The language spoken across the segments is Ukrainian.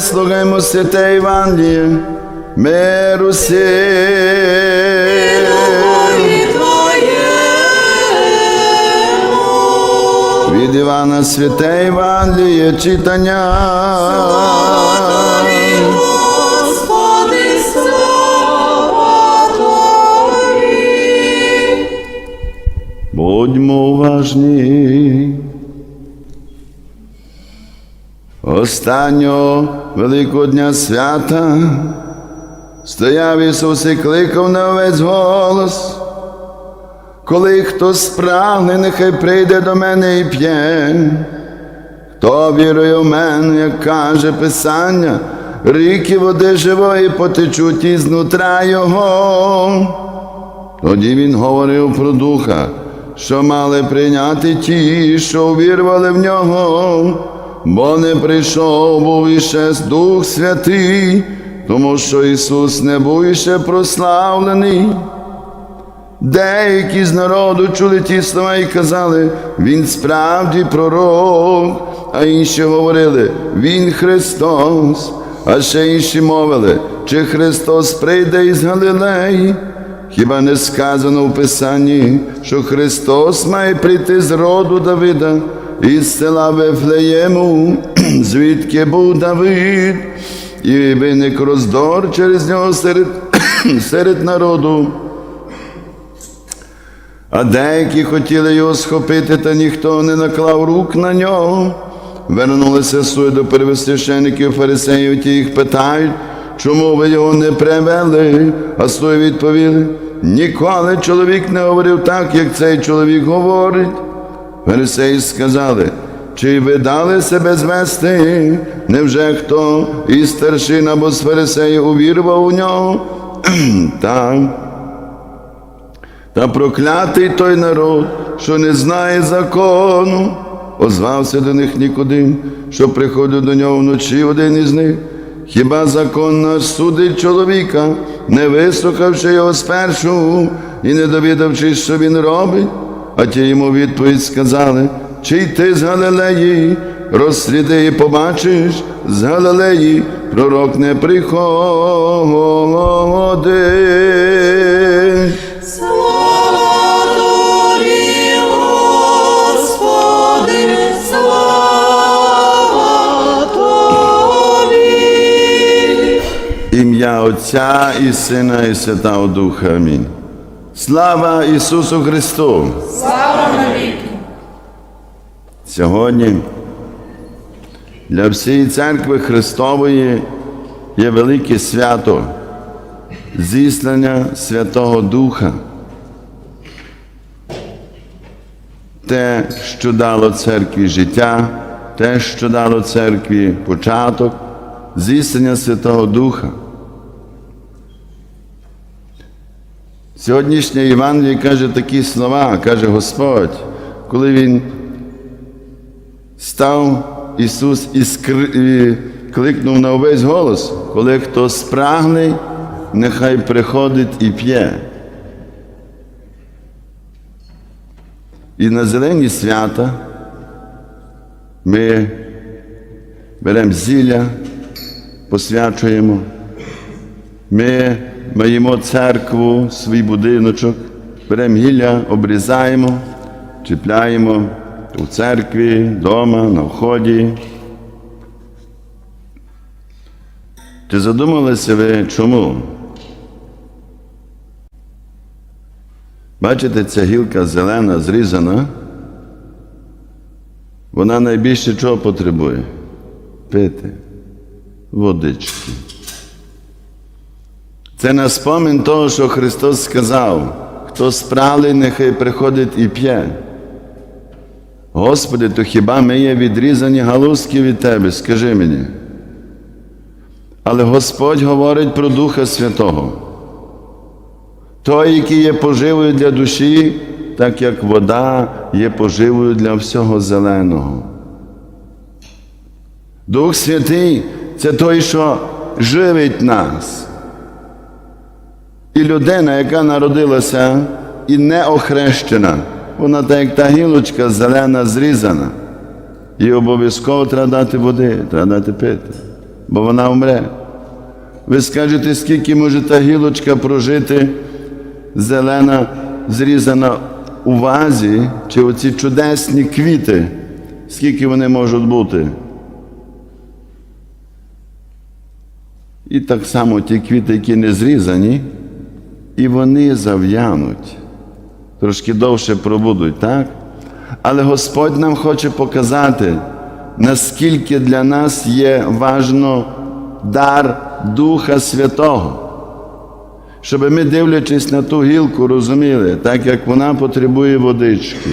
Слухаймо святе Євангеліє, миру сил. Від Івана святе Євангеліє читання. Господи, Будьмо уважні. Останнього Великого дня свята стояв Ісус і кликав на весь голос. Коли хто спрагне, нехай прийде до мене і п'є. Хто вірує в мене, як каже Писання, ріки води живої потечуть із нутра Його. Тоді він говорив про духа, що мали прийняти ті, що увірвали в нього, бо не прийшов був іще Дух Святий, тому що Ісус не був іще прославлений. Деякі з народу чули ті слова і казали, Він справді пророк, а інші говорили, Він Христос, а ще інші мовили, чи Христос прийде із Галилеї. Хіба не сказано в Писанні, що Христос має прийти з роду Давида із села Вифлеєму, звідки був Давид, і виник роздор через нього серед, серед народу. А деякі хотіли його схопити, та ніхто не наклав рук на нього. Вернулися суди до первосвящеників фарисеїв, ті їх питають, чому ви його не привели? А суди відповіли, ніколи чоловік не говорив так, як цей чоловік говорить. Фарисеї сказали, чи ви дали себе звести? Невже хто із старшин або з фарисеїв увірвав у нього? Так. Та проклятий той народ, що не знає закону, озвався до них Нікодим, що приходив до нього вночі один із них. Хіба закон наш судить чоловіка, не вислухавши його спершу і не довідавшись, що він робить? А ті йому відповідь сказали, чи йти з Галилеї, розсліди і побачиш, з Галилеї пророк не приходить. Слава Тобі, Господи, слава Тобі. Ім'я Отця і Сина, і Святого Духа. Амінь. Слава Ісусу Христу! Слава навіки. Сьогодні для всієї церкви Христової є велике свято зіслання Святого Духа. Те, що дало церкві життя, те, що дало церкві початок, зіслання Святого Духа. Сьогоднішнє Євангеліє каже такі слова, каже Господь, коли Він став Ісус і, кликнув на увесь голос, коли хто спрагне, нехай приходить і п'є. І на зелені свята ми беремо зілля, посвячуємо. Ми маємо церкву, свій будиночок, беремо гілля, обрізаємо, чіпляємо у церкві, вдома, на вході. Чи задумалися ви чому? Бачите, ця гілка зелена, зрізана, вона найбільше чого потребує? Пити, водички. Це на спомин того, що Христос сказав, хто спралий, нехай приходить і п'є. Господи, то хіба ми є відрізані галузки від Тебе, скажи мені. Але Господь говорить про Духа Святого. Той, який є поживою для душі, так як вода є поживою для всього зеленого. Дух Святий це той, що живить нас. І людина, яка народилася і не охрещена, вона так як та гілочка зелена зрізана. І обов'язково треба дати води, треба дати пити. бо вона вмре. Ви скажете, скільки може та гілочка прожити, зелена, зрізана у вазі, чи оці чудесні квіти, скільки вони можуть бути? І так само ті квіти, які не зрізані, і вони зав'януть. Трошки довше пробудуть, так? Але Господь нам хоче показати, наскільки для нас є важно дар Духа Святого. Щоб ми, дивлячись на ту гілку, розуміли, так як вона потребує водички,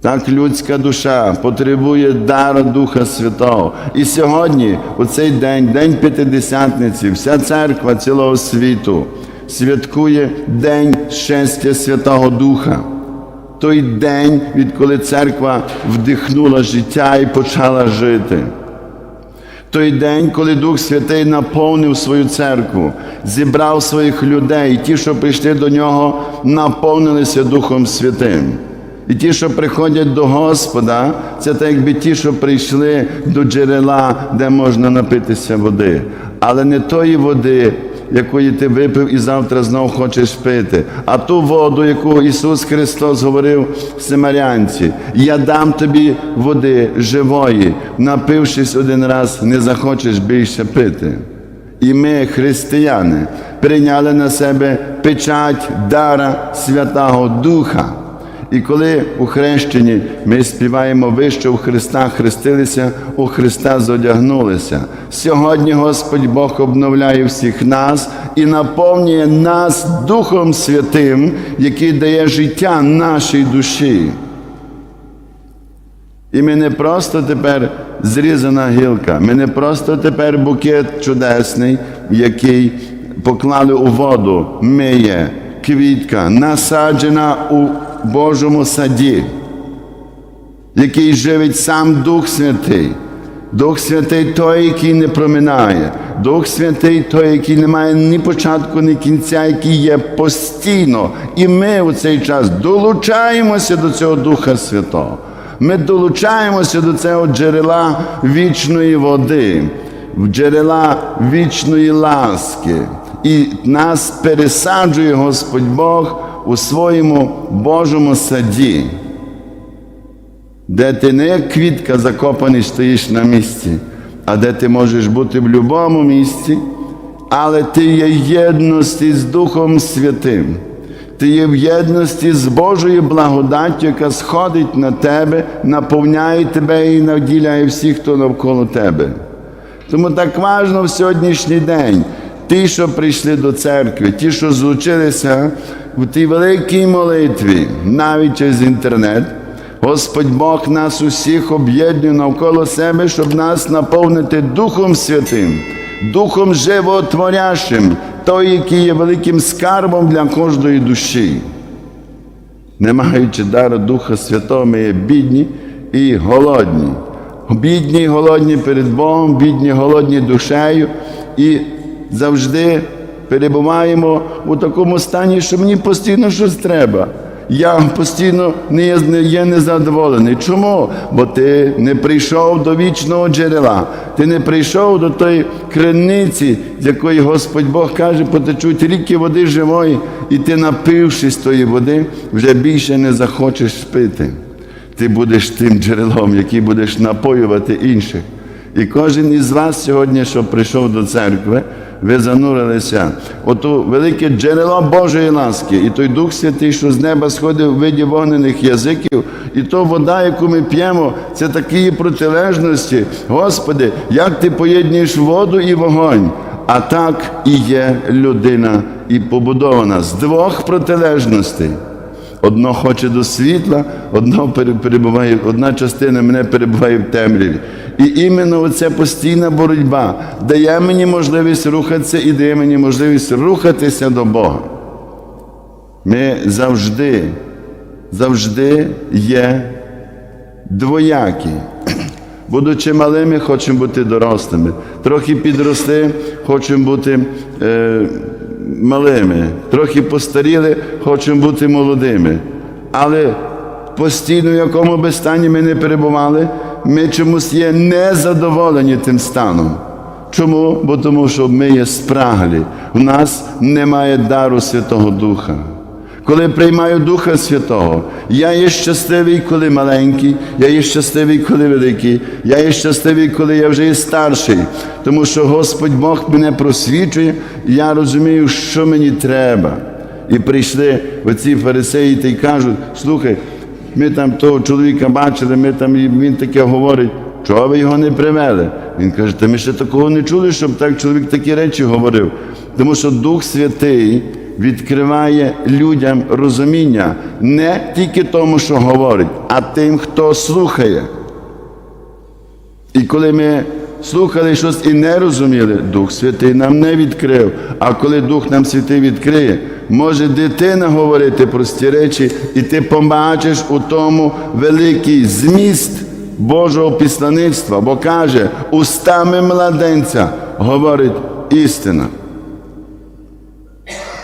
так людська душа потребує дару Духа Святого. І сьогодні, у цей день, День П'ятидесятниці, вся церква цілого світу святкує День щастя Святого Духа. Той день, відколи церква вдихнула життя і почала жити. Той день, коли Дух Святий наповнив свою церкву, зібрав своїх людей, ті, що прийшли до нього, наповнилися Духом Святим. І ті, що приходять до Господа, це так якби ті, що прийшли до джерела, де можна напитися води. Але не тої води, якої ти випив і завтра знов хочеш пити, а ту воду, яку Ісус Христос говорив Семарянці, я дам тобі води живої, напившись один раз, не захочеш більше пити. І ми, християни, прийняли на себе печать дара Святого Духа. І коли у хрещенні ми співаємо ви, що у Христа хрестилися, у Христа зодягнулися. Сьогодні Господь Бог обновляє всіх нас і наповнює нас Духом Святим, який дає життя нашій душі. І ми не просто тепер зрізана гілка, ми не просто тепер букет чудесний, який поклали у воду. Ми є квітка, насаджена у Божому саді, який живить сам Дух Святий. Дух Святий той, який не проминає, Дух Святий той, який не має ні початку, ні кінця, який є постійно. І ми у цей час долучаємося до цього Духа Святого. Ми долучаємося до цього джерела вічної води, джерела вічної ласки. І нас пересаджує Господь Бог у своєму Божому саді, де ти не як квітка закопаний стоїш на місці, а де ти можеш бути в будь-якому місці, але ти є в єдності з Духом Святим. Ти є в єдності з Божою благодаттю, яка сходить на тебе, наповняє тебе і наділяє всіх, хто навколо тебе. Тому так важно в сьогоднішній день. Ті, що прийшли до церкви, ті, що злучилися в тій великій молитві, навіть через інтернет, Господь Бог нас усіх об'єднує навколо себе, щоб нас наповнити Духом Святим, Духом животворящим, той, який є великим скарбом для кожної душі. Не маючи дару Духа Святого, ми є бідні і голодні. Бідні і голодні перед Богом, бідні і голодні душею, і завжди перебуваємо у такому стані, що мені постійно щось треба. Я постійно не є, не є незадоволений. Чому? Бо ти не прийшов до вічного джерела, ти не прийшов до тої криниці, з якої Господь Бог каже, потечуть ріки води живої, і ти, напившись тої води, вже більше не захочеш пити. Ти будеш тим джерелом, який будеш напоювати інших. І кожен із вас сьогодні, що прийшов до церкви, ви занурилися ту велике джерело Божої ласки, і той Дух Святий, що з неба сходив в виді вогнених язиків, і то вода, яку ми п'ємо, це такі протилежності. Господи, як ти поєднуєш воду і вогонь? А так і є людина і побудована з двох протилежностей. Одно хоче до світла, одно перебуває, одна частина мене перебуває в темряві. І іменно оця постійна боротьба дає мені можливість рухатися і дає мені можливість рухатися до Бога. Ми завжди, завжди є двоякі. Будучи малими, хочемо бути дорослими. Трохи підросли, хочемо бути е, малими. Трохи постаріли, хочемо бути молодими. Але постійно, в якому би стані ми не перебували, ми чомусь є незадоволені тим станом. Чому? Бо тому, що ми є спраглі. У нас немає дару Святого Духа. Коли приймаю Духа Святого, я є щасливий, коли маленький, я є щасливий, коли великий, я є щасливий, коли я вже є старший. Тому що Господь Бог мене просвічує, і я розумію, що мені треба. І прийшли оці фарисеї та й кажуть: слухай, ми там того чоловіка бачили, ми там, і він таке говорить. Чого ви його не привели? Він каже, та ми ще такого не чули, щоб так чоловік такі речі говорив. Тому що Дух Святий відкриває людям розуміння не тільки тому, що говорить, а тим, хто слухає. І коли ми слухали щось і не розуміли, Дух Святий нам не відкрив. А коли Дух нам Святий відкриє, може дитина говорити прості речі, і ти побачиш у тому великий зміст Божого післаництва, бо каже, устами младенця говорить істина.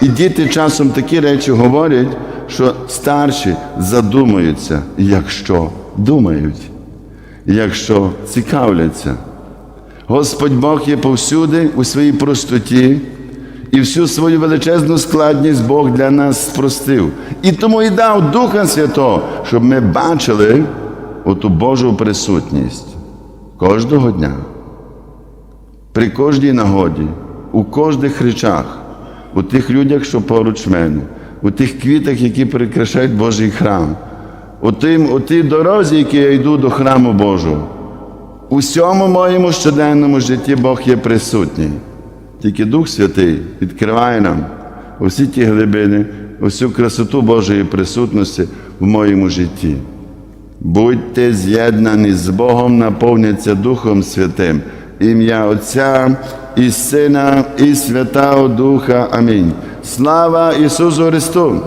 І діти часом такі речі говорять, що старші задумуються, якщо думають, якщо цікавляться. Господь Бог є повсюди у своїй простоті, і всю свою величезну складність Бог для нас спростив. І тому і дав Духа Святого, щоб ми бачили оту Божу присутність кожного дня, при кожній нагоді, у кожних речах, у тих людях, що поруч мене, у тих квітах, які прикрашають Божий храм, у, тим, у тій дорозі, які я йду до храму Божого. У всьому моєму щоденному житті Бог є присутній. Тільки Дух Святий відкриває нам усі ті глибини, усю красоту Божої присутності в моєму житті. Будьте з'єднані з Богом, наповняться Духом Святим. Ім'я Отця і Сина, і Святого Духа. Амінь. Слава Ісусу Христу!